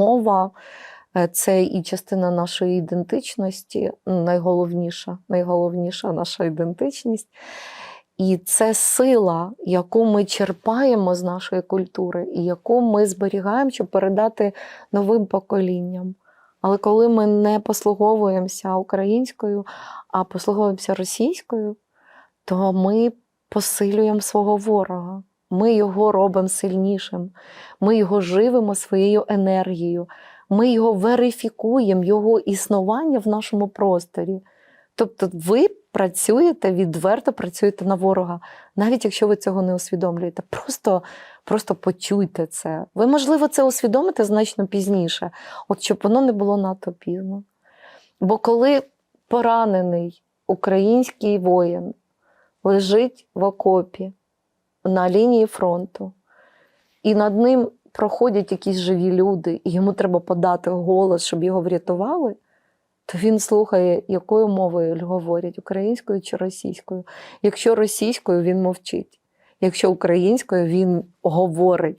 мова е, це і частина нашої ідентичності, ну, найголовніша, найголовніша наша ідентичність. І це сила, яку ми черпаємо з нашої культури, і яку ми зберігаємо, щоб передати новим поколінням. Але коли ми не послуговуємося українською, а послуговуємося російською, то ми посилюємо свого ворога. Ми його робимо сильнішим, ми його живемо своєю енергією, ми його верифікуємо, його існування в нашому просторі. Тобто ви працюєте відверто працюєте на ворога, навіть якщо ви цього не усвідомлюєте. Просто, просто почуйте це. Ви, можливо, це усвідомите значно пізніше, от щоб воно не було надто пізно. Бо коли поранений український воїн лежить в окопі на лінії фронту, і над ним проходять якісь живі люди, і йому треба подати голос, щоб його врятували, то він слухає, якою мовою говорять українською чи російською. Якщо російською, він мовчить. Якщо українською, він говорить.